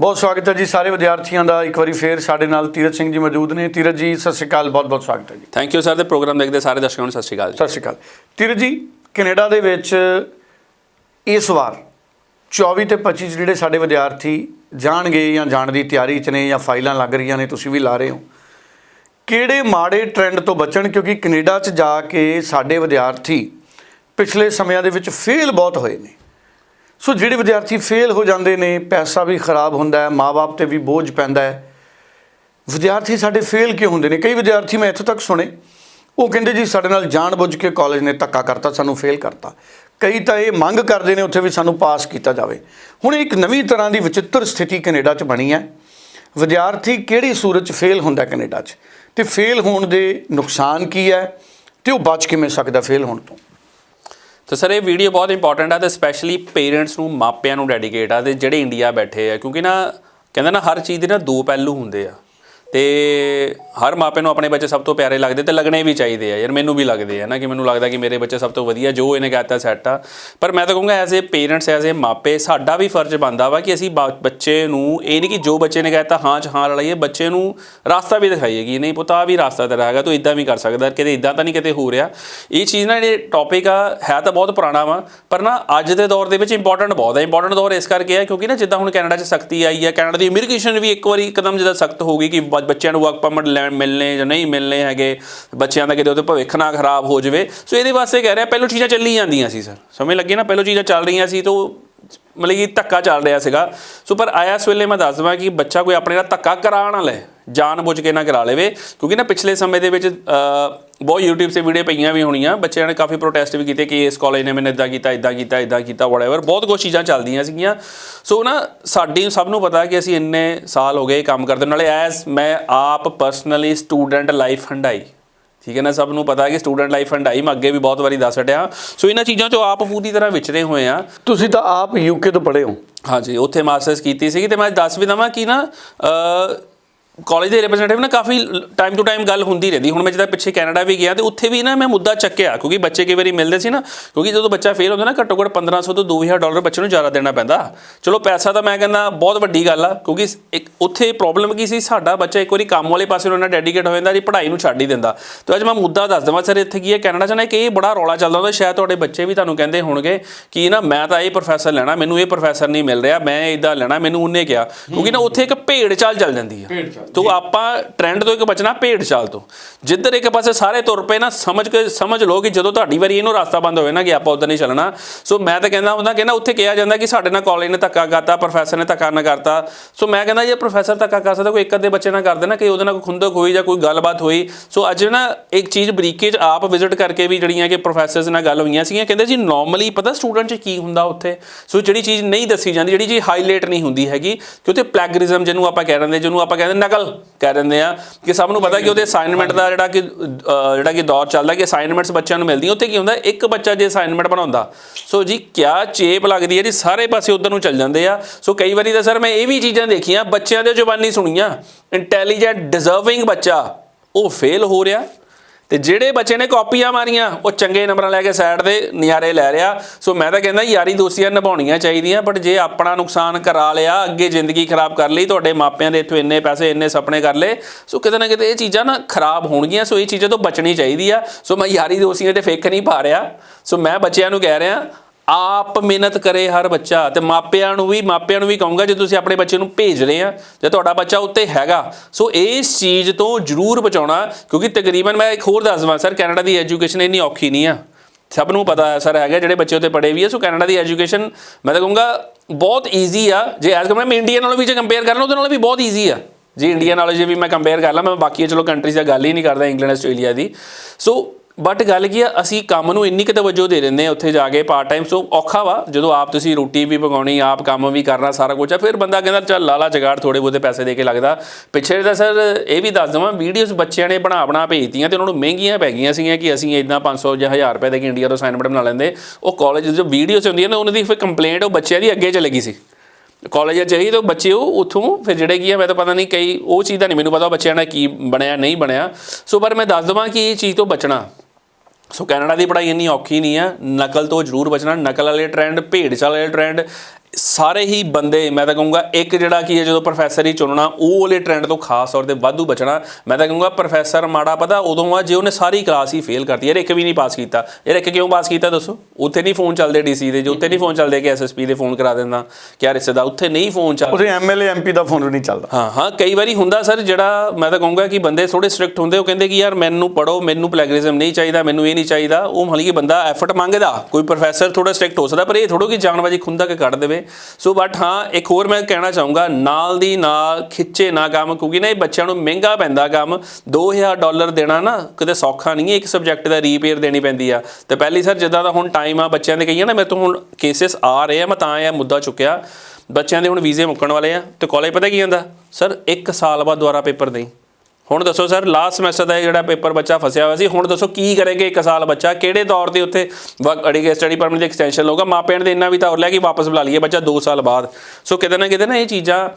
ਬਹੁਤ ਸਵਾਗਤ ਹੈ ਜੀ ਸਾਰੇ ਵਿਦਿਆਰਥੀਆਂ ਦਾ। ਇੱਕ ਵਾਰੀ ਫੇਰ ਸਾਡੇ ਨਾਲ ਤੀਰਤ ਸਿੰਘ ਜੀ ਮੌਜੂਦ ਨੇ। ਤੀਰਤ ਜੀ ਸਤਿ ਸ਼੍ਰੀ ਅਕਾਲ ਬਹੁਤ ਬਹੁਤ ਸਵਾਗਤ ਹੈ ਜੀ। ਥੈਂਕ ਯੂ ਸਰ ਦੇ ਪ੍ਰੋਗਰਾਮ ਦੇਖਦੇ ਸਾਰੇ ਦਰਸ਼ਕਾਂ ਨੂੰ। ਸਤਿ ਸ਼੍ਰੀ ਅਕਾਲ ਜੀ। ਸਤਿ ਸ਼੍ਰੀ ਅਕਾਲ। ਤੀਰਤ ਜੀ ਕੈਨੇਡਾ ਦੇ ਵਿੱਚ ਇਸ ਵਾਰ 24 ਤੇ 25 ਜਿਹੜੇ ਸਾਡੇ ਵਿਦਿਆਰਥੀ ਜਾਣਗੇ ਜਾਂ ਜਾਣ ਦੀ ਤਿਆਰੀ 'ਚ ਨੇ ਜਾਂ ਫਾਈਲਾਂ ਲੱਗ ਰਹੀਆਂ ਨੇ ਤੁਸੀਂ ਵੀ ਲਾ ਰਹੇ ਹੋ। ਕਿਹੜੇ ਮਾੜੇ ਟ੍ਰੈਂਡ ਤੋਂ ਬਚਣ? ਕਿਉਂਕਿ ਕੈਨੇਡਾ 'ਚ ਜਾ ਕੇ ਸਾਡੇ ਵਿਦਿਆਰਥੀ ਪਿਛਲੇ ਸਮਿਆਂ ਦੇ ਵਿੱਚ ਫੇਲ ਬਹੁਤ ਹੋਏ ਨੇ। ਸੋ ਜਿਹੜੇ ਵਿਦਿਆਰਥੀ ਫੇਲ ਹੋ ਜਾਂਦੇ ਨੇ, ਪੈਸਾ ਵੀ ਖਰਾਬ ਹੁੰਦਾ ਹੈ ਮਾਪੇ ਤੇ ਵੀ ਬੋਝ ਪੈਂਦਾ ਹੈ। ਵਿਦਿਆਰਥੀ ਸਾਡੇ ਫੇਲ ਕਿਉਂ ਹੁੰਦੇ ਨੇ? ਕਈ ਵਿਦਿਆਰਥੀ ਮੈਂ ਇੱਥੋਂ ਤੱਕ ਸੁਣੇ, ਉਹ ਕਹਿੰਦੇ ਜੀ ਸਾਡੇ ਨਾਲ ਜਾਣ ਬੁੱਝ ਕੇ ਕਾਲਜ ਨੇ ਧੱਕਾ ਕਰਤਾ, ਸਾਨੂੰ ਫੇਲ ਕਰਤਾ। ਕਈ ਤਾਂ ਇਹ ਮੰਗ ਕਰਦੇ ਨੇ ਉੱਥੇ ਵੀ ਸਾਨੂੰ ਪਾਸ ਕੀਤਾ ਜਾਵੇ। ਹੁਣ ਇੱਕ ਨਵੀਂ ਤਰ੍ਹਾਂ ਦੀ ਵਿਚਿੱਤਰ ਸਥਿਤੀ ਕੈਨੇਡਾ 'ਚ ਬਣੀ ਹੈ। ਵਿਦਿਆਰਥੀ ਕਿਹੜੀ ਸੂਰਤ 'ਚ ਫੇਲ ਹੁੰਦਾ ਕੈਨੇਡਾ 'ਚ? ਤੇ ਫੇਲ ਹੋਣ ਦੇ ਨੁਕਸਾਨ ਕੀ ਹੈ? ਤੇ ਉਹ ਬਚ ਕਿਵੇਂ ਸਕਦਾ ਫੇਲ ਹੋਣ ਤੋਂ? ਤਾਂ ਸਰ, ਇਹ ਵੀਡੀਓ ਬਹੁਤ ਇੰਪੋਰਟੈਂਟ ਆ ਤੇ ਸਪੈਸ਼ਲੀ ਪੇਰੈਂਟਸ ਨੂੰ, ਮਾਪਿਆਂ ਨੂੰ ਡੈਡੀਕੇਟ ਆ ਤੇ ਜਿਹੜੇ ਇੰਡੀਆ ਬੈਠੇ ਆ, ਕਿਉਂਕਿ ਨਾ, ਕਹਿੰਦੇ ਨਾ ਹਰ ਚੀਜ਼ ਦੇ ਨਾ ਦੋ ਪਹਿਲੂ ਹੁੰਦੇ ਆ। ਤੇ ਹਰ ਮਾਪੇ ਨੂੰ ਆਪਣੇ ਬੱਚੇ ਸਭ ਤੋਂ ਪਿਆਰੇ ਲੱਗਦੇ ਤੇ ਲੱਗਣੇ ਵੀ ਚਾਹੀਦੇ ਆ ਯਾਰ, ਮੈਨੂੰ ਵੀ ਲੱਗਦੇ ਆ ਨਾ ਕਿ ਮੈਨੂੰ ਲੱਗਦਾ ਕਿ ਮੇਰੇ ਬੱਚੇ ਸਭ ਤੋਂ ਵਧੀਆ ਜੋ ਇਹਨੇ ਕਹਤਾ ਸੈੱਟ ਆ। ਪਰ ਮੈਂ ਤਾਂ ਕਹੂੰਗਾ as a parents as a ਮਾਪੇ, ਸਾਡਾ ਵੀ ਫਰਜ਼ ਬਣਦਾ ਵਾ ਕਿ ਅਸੀਂ ਬਾ- ਬੱਚੇ ਨੂੰ ਇਹ ਨਹੀਂ ਕਿ ਜੋ ਬੱਚੇ ਨੇ ਕਹਤਾ ਹਾਂ ਚ ਹਾਂ ਲੜਾਈਏ ਬੱਚੇ ਨੂੰ ਰਾਸਤਾ ਵੀ ਦਿਖਾਈਏ ਕਿ ਨਹੀਂ ਪੁੱਤਾ, ਆਹ ਵੀ ਰਾਸਤਾ ਤੇਰਾ ਹੈਗਾ, ਤੂੰ ਇਦਾਂ ਵੀ ਕਰ ਸਕਦਾ, ਕਿਤੇ ਇਦਾਂ ਤਾਂ ਨਹੀਂ ਕਿਤੇ ਹੋ ਰਿਹਾ। ਇਹ ਚੀਜ਼ ਨਾ ਇਹ ਟੌਪਿਕ ਆ, ਹੈ ਤਾਂ ਬਹੁਤ ਪੁਰਾਣਾ ਵਾ, ਪਰ ਨਾ ਅੱਜ ਦੇ ਦੌਰ ਦੇ ਵਿੱਚ ਇੰਪੋਰਟੈਂਟ ਬਹੁਤ ਹੈ ਇੰਪੋਰਟੈਂਟ ਦੌਰ ਇਸ ਕਰਕੇ ਹੈ ਕਿਉਂਕਿ ਨਾ ਜਿੱਦਾਂ ਹੁਣ ਕੈਨੇਡਾ 'ਚ ਸਖਤੀ ਆਈ ਹੈ ਕੈਨੇਡਾ ਦੀ ਇਮੀਗ੍ਰੇਸ਼ਨ ਵੀ ਇੱਕ ਵਾਰੀ ਇੱਕਦਮ ਜਿੱਦਾਂ ਸਖਤ ਹੋ ਗਈ ਕਿ ਬ- ਬੱਚਿਆਂ ਨੂੰ ਵਰਕ ਪਰਮਿਟ ਲੈਣ ਮਿਲਨੇ ਜਾਂ ਨਹੀਂ ਮਿਲਨੇ ਹੈਗੇ, ਬੱਚਿਆਂ ਦਾ ਕਿਤੇ ਉਹਦੇ ਭਵਿੱਖ ਨਾ ਖਰਾਬ ਹੋ ਜਾਵੇ। ਸੋ ਇਹਦੇ ਵਾਸਤੇ ਕਹਿ ਰਿਹਾ, ਪਹਿਲੋਂ ਚੀਜ਼ਾਂ ਚੱਲੀ ਜਾਂਦੀਆਂ ਸੀ ਸਰ ਸਮਝ ਲੱਗੇ ਨਾ? ਪਹਿਲੋਂ ਚੀਜ਼ਾਂ ਚੱਲ ਰਹੀਆਂ ਸੀ ਤਾਂ ਉਹ ਮਤਲਬ ਕਿ ਧੱਕਾ ਚੱਲ ਰਿਹਾ ਸੀਗਾ। ਸੋ ਪਰ ਆਇਆ ਇਸ ਵੇਲੇ ਮੈਂ ਦੱਸ ਦਵਾਂ ਕਿ ਬੱਚਾ ਕੋਈ ਆਪਣੇ ਨਾਲ ਧੱਕਾ ਕਰਾ ਨਾ ਲੈ ਜਾਣ ਬੁੱਝ ਕੇ ਨਾ ਕਰਾ ਲਵੇ। ਕਿਉਂਕਿ ਨਾ ਪਿਛਲੇ ਸਮੇਂ ਦੇ ਵਿੱਚ ਬਹੁਤ YouTube ਤੇ ਵੀਡੀਓ ਪਈਆਂ ਵੀ ਹੋਣੀਆਂ। ਬੱਚਿਆਂ ਨੇ ਕਾਫੀ ਪ੍ਰੋਟੈਸਟ ਵੀ ਕੀਤੇ ਕਿ ਇਸ ਕਾਲਜ ਨੇ ਮੈਨੂੰ ਇਦਾਂ ਕੀਤਾ ਇਦਾਂ ਕੀਤਾ ਇਦਾਂ ਕੀਤਾ ਵਟਐਵਰ ਬਹੁਤ ਕੁਝ ਚੀਜ਼ਾਂ ਚੱਲਦੀਆਂ ਸੀਗੀਆਂ। ਸੋ ਨਾ ਸਾਡੀ ਸਭ ਨੂੰ ਪਤਾ ਕਿ ਅਸੀਂ ਇੰਨੇ ਸਾਲ ਹੋ ਗਏ ਕੰਮ ਕਰਦੇ। ਨਾਲੇ ਐਜ਼ ਮੈਂ ਆਪ ਪਰਸਨਲੀ ਸਟੂਡੈਂਟ ਲਾਈਫ ਹੰਡਾਈ ਠੀਕ ਹੈ ਨਾ? ਸਭ ਨੂੰ ਪਤਾ ਹੈ ਕਿ ਸਟੂਡੈਂਟ ਲਾਈਫ ਹੰਡਾਈ ਮੈਂ ਅੱਗੇ ਵੀ ਬਹੁਤ ਵਾਰੀ ਦੱਸ ਹਟਿਆ ਸੋ ਇਹਨਾਂ ਚੀਜ਼ਾਂ ਚੋਂ ਆਪ ਪੂਰੀ ਤਰ੍ਹਾਂ ਵਿਚਰੇ ਹੋਏ ਆ। ਤੁਸੀਂ ਤਾਂ ਆਪ ਯੂਕੇ ਤੋਂ ਪੜ੍ਹੇ ਹੋ। ਹਾਂਜੀ ਉੱਥੇ ਮਾਸਟਰਸ ਕੀਤੀ ਸੀਗੀ ਤੇ ਮੈਂ ਦੱਸ ਵੀ ਦਵਾਂ ਕਿ ਨਾ ਕਾਲਜ ਦੇ ਰਿਪਰੈਜ਼ੈਂਟੇਟਿਵ ਨਾਲ ਕਾਫੀ ਟਾਈਮ ਟੂ ਟਾਈਮ ਗੱਲ ਹੁੰਦੀ ਰਹਿੰਦੀ। ਹੁਣ ਮੈਂ ਜਦੋਂ ਪਿੱਛੇ ਕੈਨੇਡਾ ਵੀ ਗਿਆ ਤੇ ਉੱਥੇ ਵੀ ਨਾ ਮੈਂ ਮੁੱਦਾ ਚੱਕਿਆ, ਕਿਉਂਕਿ ਬੱਚੇ ਕਈ ਵਾਰੀ ਮਿਲਦੇ ਸੀ ਨਾ, ਕਿਉਂਕਿ ਜਦੋਂ ਬੱਚਾ ਫੇਲ ਹੁੰਦਾ ਨਾ ਘੱਟੋ ਘੱਟ 1500 ਤੋਂ 2000 ਡਾਲਰ ਬੱਚੇ ਨੂੰ ਜ਼ਿਆਦਾ ਦੇਣਾ ਪੈਂਦਾ। ਚਲੋ ਪੈਸਾ ਤਾਂ ਮੈਂ ਕਹਿੰਦਾ ਬਹੁਤ ਵੱਡੀ ਗੱਲ ਆ, ਕਿਉਂਕਿ ਇੱਕ ਉੱਥੇ ਪ੍ਰੋਬਲਮ ਕੀ ਸੀ, ਸਾਡਾ ਬੱਚਾ ਇੱਕ ਵਾਰੀ ਕੰਮ ਵਾਲੇ ਪਾਸੇ ਨੂੰ ਉਹਨਾਂ ਡੈਡੀਕੇਟ ਹੋ ਜਾਂਦਾ ਜੀ ਪੜ੍ਹਾਈ ਨੂੰ ਛੱਡ ਹੀ ਦਿੰਦਾ। ਤੇ ਅੱਜ ਮੈਂ ਮੁੱਦਾ ਦੱਸ ਦਵਾਂ, ਸਰ ਇੱਥੇ ਕੀ ਹੈ, ਕੈਨੇਡਾ 'ਚ ਨਾ ਕਿ ਇਹ ਬੜਾ ਰੌਲਾ ਚੱਲਦਾ ਹੁੰਦਾ, ਸ਼ਾਇਦ ਤੁਹਾਡੇ ਬੱਚੇ ਵੀ ਤੁਹਾਨੂੰ ਕਹਿੰਦੇ ਹੋਣਗੇ ਕਿ ਨਾ ਮੈਂ ਤਾਂ ਇਹ ਪ੍ਰੋਫੈਸਰ ਲੈਣਾ, ਮੈਨੂੰ ਇਹ ਪ੍ਰੋਫੈਸਰ ਨਹੀਂ ਮਿਲ ਰਿਹਾ, ਮੈਂ ਇਦਾਂ ਲੈਣਾ, ਮੈਨੂੰ ਉਹਨੇ ਕਿਹਾ। ਕਿਉਂਕਿ ਨਾ ਉੱਥੇ ਇੱਕ ਭੇਡ ਚਾਲ ਚੱਲ ਜਾਂਦੀ ਆ। ਤੋ ਆਪਾਂ ਟ੍ਰੈਂਡ ਤੋਂ ਇੱਕ ਬਚਣਾ ਭੇਡ ਚਾਲ ਤੋਂ। ਜਿੱਧਰ ਇੱਕ ਪਾਸੇ ਸਾਰੇ ਤੁਰ ਪਏ ਨਾ ਸਮਝ ਕੇ ਸਮਝ ਲਓ ਕਿ ਜਦੋਂ ਤੁਹਾਡੀ ਵਾਰੀ ਇਹਨੂੰ ਰਸਤਾ ਬੰਦ ਹੋਵੇ ਨਾ ਕਿ ਆਪਾਂ ਉਧਰ ਨਹੀਂ ਚੱਲਣਾ। ਸੋ ਮੈਂ ਤਾਂ ਕਹਿੰਦਾ ਹੁੰਦਾ ਕਿ ਨਾ ਉੱਥੇ ਕਿਹਾ ਜਾਂਦਾ ਕਿ ਸਾਡੇ ਨਾਲ ਕਾਲਜ ਨੇ ਧੱਕਾ ਕਰਤਾ ਪ੍ਰੋਫੈਸਰ ਨੇ ਧੱਕਾ ਨਾ ਕਰਤਾ। ਸੋ ਮੈਂ ਕਹਿੰਦਾ ਜੇ ਪ੍ਰੋਫੈਸਰ ਧੱਕਾ ਕਰ ਸਕਦਾ ਕੋਈ ਇੱਕ ਅੱਧੇ ਬੱਚੇ ਨਾਲ ਕਰ ਦੇਣਾ ਕਿ ਉਹਦੇ ਨਾਲ ਕੋਈ ਖੁੰਦਕ ਹੋਈ ਜਾਂ ਕੋਈ ਗੱਲਬਾਤ ਹੋਈ। ਸੋ ਅੱਜ ਨਾ ਇੱਕ ਚੀਜ਼ ਬਰੀਕੇ 'ਚ ਆਪ ਵਿਜ਼ਿਟ ਕਰਕੇ ਵੀ ਜਿਹੜੀਆਂ ਕਿ ਪ੍ਰੋਫੈਸਰਸ ਨਾਲ ਗੱਲ ਹੋਈਆਂ ਸੀਗੀਆਂ ਕਹਿੰਦੇ ਜੀ ਨਾਰਮਲੀ ਪਤਾ ਸਟੂਡੈਂਟ 'ਚ ਕੀ ਹੁੰਦਾ ਉੱਥੇ? ਸੋ ਜਿਹੜੀ ਚੀਜ਼ ਨਹੀਂ ਦੱਸੀ ਜਾਂਦੀ ਜਿਹੜੀ ਚੀਜ਼ ਹਾਈਲਾਈਟ ਨਹੀਂ ਹੁੰਦੀ ਹੈਗੀ ਕਿ ਉੱਥੇ ਪਲੈਗਰਿਜ਼ਮ ਜਿਹਨੂੰ ਆਪਾਂ ਕਹਿ ਦਿੰਦੇ ਜਿਹਨੂੰ ਆਪਾਂ ਕਹਿੰਦੇ ਨਕਲ ਕਹਿ ਦਿੰਦੇ ਆ ਕਿ ਸਭ ਨੂੰ ਪਤਾ ਕਿ ਉਹਦੇ ਅਸਾਈਨਮੈਂਟ ਦਾ ਜਿਹੜਾ ਕਿ ਜਿਹੜਾ ਕਿ ਦੌਰ ਚੱਲਦਾ ਕਿ ਅਸਾਈਨਮੈਂਟਸ ਬੱਚਿਆਂ ਨੂੰ ਮਿਲਦੀਆਂ, ਉੱਥੇ ਕੀ ਹੁੰਦਾ, ਇੱਕ ਬੱਚਾ ਜੇ ਅਸਾਈਨਮੈਂਟ ਬਣਾਉਂਦਾ, ਸੋ ਜੀ ਕਿਆ ਚੇਪ ਲੱਗਦੀ ਹੈ ਜੀ, ਸਾਰੇ ਪਾਸੇ ਉਧਰ ਨੂੰ ਚੱਲ ਜਾਂਦੇ ਆ। ਸੋ ਕਈ ਵਾਰੀ ਤਾਂ ਸਰ ਮੈਂ ਇਹ ਵੀ ਚੀਜ਼ਾਂ ਦੇਖੀਆਂ, ਬੱਚਿਆਂ ਦੇ ਜ਼ੁਬਾਨੀ ਸੁਣੀਆਂ ਇੰਟੈਲੀਜੈਂਟ ਡਿਜ਼ਰਵਿੰਗ ਬੱਚਾ, ਉਹ ਫੇਲ ਹੋ ਰਿਹਾ। ਤੇ ਜਿਹੜੇ ਬੱਚੇ ਨੇ ਕਾਪੀਆਂ ਮਾਰੀਆਂ, ਉਹ ਚੰਗੇ ਨੰਬਰਾਂ ਲੈ ਕੇ ਸਾਈਡ ਦੇ ਨਜ਼ਾਰੇ ਲੈ ਰਿਹਾ ਸੋ ਮੈਂ ਤਾਂ ਕਹਿੰਦਾ, ਯਾਰੀ ਦੋਸਤੀਆਂ ਨਿਭਾਉਣੀਆਂ ਚਾਹੀਦੀਆਂ ਬਟ ਜੇ ਆਪਣਾ ਨੁਕਸਾਨ ਕਰਾ ਲਿਆ, ਅੱਗੇ ਜ਼ਿੰਦਗੀ ਖਰਾਬ ਕਰ ਲਈ, ਤੁਹਾਡੇ ਮਾਪਿਆਂ ਦੇ ਇੱਥੋਂ ਇੰਨੇ ਪੈਸੇ, ਇੰਨੇ ਸੁਪਨੇ ਕਰ ਲਏ ਸੋ ਕਿਤੇ ਨਾ ਕਿਤੇ ਇਹ ਚੀਜ਼ਾਂ ਨਾ ਖਰਾਬ ਹੋਣਗੀਆਂ ਸੋ ਇਹ ਚੀਜ਼ਾਂ ਤੋਂ ਬਚਣੀ ਚਾਹੀਦੀ ਆ। ਸੋ ਮੈਂ ਯਾਰੀ ਦੋਸਤੀਆਂ ਤੇ ਫੇਕ ਨਹੀਂ ਪਾ ਰਿਹਾ। ਸੋ ਮੈਂ ਬੱਚਿਆਂ ਨੂੰ ਕਹਿ ਰਿਹਾ ਆਪ ਮਿਹਨਤ ਕਰੇ ਹਰ ਬੱਚਾ ਤੇ ਮਾਪਿਆਂ ਨੂੰ ਵੀ, ਮਾਪਿਆਂ ਨੂੰ ਵੀ ਕਹੂੰਗਾ ਜੇ ਤੁਸੀਂ ਆਪਣੇ ਬੱਚੇ ਨੂੰ ਭੇਜ ਰਹੇ ਆ, ਜੇ ਤੁਹਾਡਾ ਬੱਚਾ ਉੱਤੇ ਹੈਗਾ, ਸੋ ਇਸ ਚੀਜ਼ ਤੋਂ ਜ਼ਰੂਰ ਬਚਾਉਣਾ, ਕਿਉਂਕਿ ਤਕਰੀਬਨ ਮੈਂ ਇੱਕ ਹੋਰ ਦੱਸ ਦਵਾਂ ਸਰ, ਕੈਨੇਡਾ ਦੀ ਐਜੂਕੇਸ਼ਨ ਇੰਨੀ ਔਖੀ ਨਹੀਂ ਆ। ਸਭ ਨੂੰ ਪਤਾ ਹੈ ਸਰ ਹੈਗਾ ਜਿਹੜੇ ਬੱਚੇ ਉੱਤੇ ਪੜੇ ਵੀ ਆ, ਸੋ ਕੈਨੇਡਾ ਦੀ ਐਜੂਕੇਸ਼ਨ ਮੈਂ ਤਾਂ ਕਹੂੰਗਾ ਬਹੁਤ ਈਜ਼ੀ ਆ। ਜੇ ਐਸ ਕੰਪੇਅਰ ਮੈਂ ਇੰਡੀਆ ਨਾਲੋਂ ਵੀ ਜੇ ਕੰਪੇਅਰ ਕਰ ਕਰਾਂ ਉਹਦੇ ਨਾਲੋਂ ਵੀ ਬਹੁਤ ਈਜ਼ੀ ਆ। ਜੀ ਇੰਡੀਆ ਨਾਲ ਜੇ ਵੀ ਮੈਂ ਕੰਪੇਅਰ ਕਰ ਲਾਂ, ਮੈਂ ਬਾਕੀ ਚਲੋ ਕੰਟਰੀਜ਼ ਦਾ ਗੱਲ ਹੀ ਨਹੀਂ ਕਰਦਾ, ਇੰਗਲੈਂਡ, ਆਸਟ੍ਰੇਲੀਆ ਦੀ। ਸੋ ਬਟ ਗੱਲ ਕੀ ਆ, ਅਸੀਂ ਕੰਮ ਨੂੰ ਇੰਨੀ ਕੁ ਤਵੱਜੋ ਦੇ ਦਿੰਦੇ ਆ ਉੱਥੇ ਜਾ ਕੇ ਪਾਰਟ ਟਾਈਮ ਸੋ ਔਖਾ ਵਾ। ਜਦੋਂ ਆਪ ਤੁਸੀਂ ਰੋਟੀ ਵੀ ਪਕਾਉਣੀ, ਆਪ ਕੰਮ ਵੀ ਕਰਨਾ, ਸਾਰਾ ਕੁਝ ਆ, ਫਿਰ ਬੰਦਾ ਕਹਿੰਦਾ, ਚੱਲ ਲਾਲਾ ਜਗਾੜ ਥੋੜੇ ਬਹੁਤੇ ਪੈਸੇ ਦੇ ਕੇ ਲੱਗਦਾ। ਪਿੱਛੇ ਦਾ ਸਰ ਇਹ ਵੀ ਦੱਸ ਦਵਾਂ ਵੀਡੀਓਜ਼ ਬੱਚਿਆਂ ਨੇ ਬਣਾ ਬਣਾ ਭੇਜਤੀਆਂ ਤੇ ਉਹਨਾਂ ਨੂੰ ਮਹਿੰਗੀਆਂ ਪੈ ਗਈਆਂ ਸੀਗੀਆਂ ਕਿ ਅਸੀਂ ਇਦਾਂ 500 ਜਾਂ 1000 ਰੁਪਏ ਦੇ ਕੇ ਇੰਡੀਆ ਤੋਂ ਅਸਾਈਨਮੈਂਟ ਬਣਾ ਲੈਂਦੇ। ਉਹ ਕਾਲਜ ਜੋ ਵੀਡੀਓਜ਼ ਹੁੰਦੀਆਂ ਨੇ, ਉਹਨਾਂ ਦੀ ਫਿਰ ਕੰਪਲੇਂਟ ਉਹ ਬੱਚਿਆਂ ਦੀ ਅੱਗੇ ਚਲੇ ਗਈ ਸੀ। ਕਾਲਜ ਚਾਹੀ ਤਾਂ ਬੱਚੇ ਉਹ ਉਥੋਂ, ਫਿਰ ਜਿਹੜੇ ਕੀ ਆ, ਮੈਂ ਤਾਂ ਪਤਾ ਨਹੀਂ ਕਈ, ਉਹ ਚੀਜ਼ ਦਾ ਨਹੀਂ ਮੈਨੂੰ ਪਤਾ ਉਹ ਬੱਚਿਆਂ ਨਾਲ ਕੀ ਬਣਿਆ, ਨਹੀਂ ਬਣਿਆ। ਸੋ ਪਰ ਮੈਂ ਦੱਸ ਦਵਾਂ ਕਿ ਇਹ ਚੀਜ਼ ਤੋਂ ਬਚਣਾ। ਸੋ ਕੈਨੇਡਾ ਦੀ ਪੜ੍ਹਾਈ ਇੰਨੀ ਔਖੀ ਨਹੀਂ ਆ, ਨਕਲ ਤੋਂ ਜ਼ਰੂਰ ਬਚਣਾ, ਨਕਲ ਵਾਲੇ ਟ੍ਰੈਂਡ ਭੇਡ ਚਾਲ ਵਾਲੇ ਟ੍ਰੈਂਡ ਸਾਰੇ ਹੀ ਬੰਦੇ ਮੈਂ ਤਾਂ ਕਹੂੰਗਾ ਇੱਕ ਜਿਹੜਾ ਕੀ ਹੈ ਜਦੋਂ ਪ੍ਰੋਫੈਸਰ ਹੀ ਚੁਣਨਾ ਉਹ ਵਾਲੇ ਟ੍ਰੈਂਡ ਤੋਂ ਖਾਸ ਤੌਰ ਤੇ ਵਾਧੂ ਬਚਣਾ। ਮੈਂ ਤਾਂ ਕਹੂੰਗਾ ਪ੍ਰੋਫੈਸਰ ਮਾੜਾ ਪਤਾ ਉਦੋਂ ਆ ਜੇ ਉਹਨੇ ਸਾਰੀ ਕਲਾਸ ਹੀ ਫੇਲ ਕਰਤੀ ਯਾਰ ਇੱਕ ਵੀ ਨਹੀਂ ਪਾਸ ਕੀਤਾ। ਯਾਰ ਇੱਕ ਕਿਉਂ ਪਾਸ ਕੀਤਾ ਦੱਸੋ? ਉੱਥੇ ਨਹੀਂ ਫੋਨ ਚੱਲਦੇ ਡੀਸੀ ਦੇ ਜੋ ਉੱਥੇ ਨਹੀਂ ਫੋਨ ਚੱਲਦੇ ਕਿ ਐਸਐਸਪੀ ਦੇ ਫੋਨ ਕਰਾ ਦਿੰਦਾ ਕਿ ਯਾਰ ਇਸੇ ਦਾ ਉੱਥੇ ਨਹੀਂ ਫੋਨ ਚੱਲ ਉਹਦੇ ਐਮਐਲਏ ਐਮਪੀ ਦਾ ਫੋਨ ਵੀ ਨਹੀਂ ਚੱਲਦਾ। ਹਾਂ ਹਾਂ ਕਈ ਵਾਰੀ ਹੁੰਦਾ ਸਰ ਜਿਹੜਾ ਮੈਂ ਤਾਂ ਕਹੂੰਗਾ ਕਿ ਬੰਦੇ ਥੋੜੇ ਸਟ੍ਰਿਕਟ ਹੁੰਦੇ ਉਹ ਕਹਿੰਦੇ ਕਿ ਯਾਰ ਮੈਨੂੰ ਪੜੋ ਮੈਨੂੰ ਪਲੈਗਰਿਜ਼ਮ ਨਹੀਂ ਚਾਹੀਦਾ ਮੈਨੂੰ ਇਹ ਨਹੀਂ ਚਾਹੀਦਾ। ਉਹ ਮਤਲਬ ਕਿ ਬੰਦਾ ਐਫਰਟ ਮੰਗਦਾ ਕੋਈ ਪ੍ਰੋਫੈਸਰ ਥੋੜਾ ਸਟ੍ਰਿਕਟ ਹੋ ਸਕਦਾ ਪਰ ਇਹ ਥੋੜੋ ਕਿ ਜਾਣਵਾਜੀ ਖੁੰਦਾ ਕੇ ਕੱਢ ਦੇਵੇ। ਸੋ ਬਟ ਹਾਂ, ਇੱਕ ਹੋਰ ਮੈਂ ਕਹਿਣਾ ਚਾਹੂੰਗਾ, ਨਾਲ ਦੀ ਨਾਲ ਖਿੱਚੇ ਨਾ ਕੰਮ ਕਿਉਂਕਿ ਨਾ ਇਹ ਬੱਚਿਆਂ ਨੂੰ ਮਹਿੰਗਾ ਪੈਂਦਾ ਕੰਮ 2000 ਡਾਲਰ ਦੇਣਾ ਨਾ ਕਿਤੇ ਸੌਖਾ ਨਹੀਂ ਹੈ, ਇੱਕ ਸਬਜੈਕਟ ਦਾ ਰੀਪੇਅਰ ਦੇਣੀ ਪੈਂਦੀ ਆ। ਤੇ ਪਹਿਲੀ ਸਰ ਜਿੱਦਾਂ ਦਾ ਹੁਣ ਟਾਈਮ ਆ, ਬੱਚਿਆਂ ਦੇ ਕਹੀਏ ਨਾ ਮੇਰੇ ਤੋਂ ਹੁਣ ਕੇਸਿਸ ਆ ਰਹੇ ਆ, ਮੈਂ ਤਾਂ ਇਹ ਮੁੱਦਾ ਚੁੱਕਿਆ। ਬੱਚਿਆਂ ਦੇ ਹੁਣ ਵੀਜ਼ੇ ਮੁੱਕਣ ਵਾਲੇ ਆ, ਤੇ ਕਾਲਜ ਪਤਾ ਕੀ ਹੁੰਦਾ? ਸਰ 1 ਸਾਲ ਬਾਅਦ ਦੁਬਾਰਾ ਪੇਪਰ ਦੇਈ। ਹੁਣ ਦੱਸੋ ਸਰ ਲਾਸਟ ਸਮੈਸਟਰ ਦਾ ਇਹ ਜਿਹੜਾ ਪੇਪਰ ਬੱਚਾ ਫਸਿਆ ਹੋਇਆ ਸੀ, ਹੁਣ ਦੱਸੋ ਕੀ ਕਰੇਗੇ ਇੱਕ ਸਾਲ ਬੱਚਾ? ਕਿਹੜੇ ਤੌਰ ਤੇ ਉੱਥੇ ਅੜੀ ਸਟੱਡੀ ਪਰਮਿਟ ਦੀ ਐਕਸਟੈਂਸ਼ਨ ਲਊਗਾ? ਮਾਪਿਆਂ ਨੇ ਇੰਨਾ ਵੀ ਤੌਰ ਲਿਆ ਕਿ ਵਾਪਸ ਬੁਲਾ ਲਈਏ ਬੱਚਾ 2 ਸਾਲ ਬਾਅਦ। ਸੋ ਕਿਤੇ ਨਾ ਕਿਤੇ ਨਾ ਇਹ ਚੀਜ਼ਾਂ,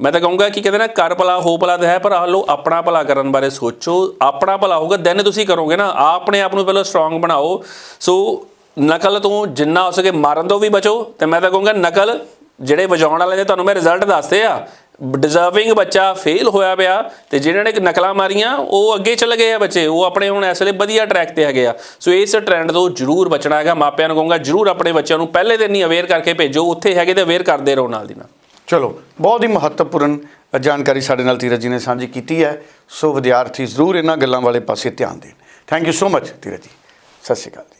ਮੈਂ ਤਾਂ ਕਹੂੰਗਾ ਕਿ ਕਹਿੰਦੇ ਨਾ ਕਰ ਭਲਾ, ਹੋ ਭਲਾ ਤਾਂ ਹੈ, ਪਰ ਆਹ ਲੋ ਆਪਣਾ ਭਲਾ ਕਰਨ ਬਾਰੇ ਸੋਚੋ। ਆਪਣਾ ਭਲਾ ਹੋਊਗਾ ਦੈਨ ਤੁਸੀਂ ਕਰੋਗੇ ਨਾ, ਆਪਣੇ ਆਪ ਨੂੰ ਪਹਿਲਾਂ ਸਟਰੋਂਗ ਬਣਾਓ। ਸੋ ਨਕਲ ਤੋਂ ਜਿੰਨਾ ਹੋ ਸਕੇ ਮਾਰਨ ਤੋਂ ਵੀ ਬਚੋ। ਤੇ ਮੈਂ ਤਾਂ ਕਹੂੰਗਾ, ਨਕਲ ਜਿਹੜੇ ਵਜਾਉਣ ਵਾਲੇ ਨੇ, ਤੁਹਾਨੂੰ ਮੈਂ ਰਿਜ਼ਲਟ ਦੱਸਦੇ ਆ ਡਿਜ਼ਰਵਿੰਗ ਬੱਚਾ ਫੇਲ ਹੋਇਆ ਪਿਆ ਤੇ ਜਿਹਨਾਂ ਨੇ ਨਕਲਾਂ ਮਾਰੀਆਂ, ਉਹ ਅੱਗੇ ਚੱਲ ਗਏ ਆ ਬੱਚੇ। ਉਹ ਆਪਣੇ ਹੁਣ ਇਸ ਵੇਲੇ ਵਧੀਆ ਟਰੈਕ ਤੇ ਹੈਗੇ ਆ। ਸੋ ਇਸ ਟ੍ਰੈਂਡ ਤੋਂ ਜ਼ਰੂਰ ਬਚਣਾ ਹੈਗਾ। ਮਾਪਿਆਂ ਨੂੰ ਕਹੂੰਗਾ, ਜ਼ਰੂਰ ਆਪਣੇ ਬੱਚਿਆਂ ਨੂੰ ਪਹਿਲੇ ਦਿਨ ਹੀ ਅਵੇਅਰ ਕਰਕੇ ਭੇਜੋ। ਉੱਥੇ ਹੈਗੇ ਤੇ ਅਵੇਅਰ ਕਰਦੇ ਰਹੋ ਨਾਲ ਦੀ ਨਾਲ। ਚਲੋ, ਬਹੁਤ ਹੀ ਮਹੱਤਵਪੂਰਨ ਜਾਣਕਾਰੀ ਸਾਡੇ ਨਾਲ ਧੀਰਜ ਜੀ ਨੇ ਸਾਂਝੀ ਕੀਤੀ ਹੈ। ਸੋ ਵਿਦਿਆਰਥੀ ਜ਼ਰੂਰ ਇਹਨਾਂ ਗੱਲਾਂ ਵਾਲੇ ਪਾਸੇ ਧਿਆਨ ਦੇਣ। Thank you so much Dheeraj ji. ਸਤਿ ਸ਼੍ਰੀ ਅਕਾਲ ਜੀ।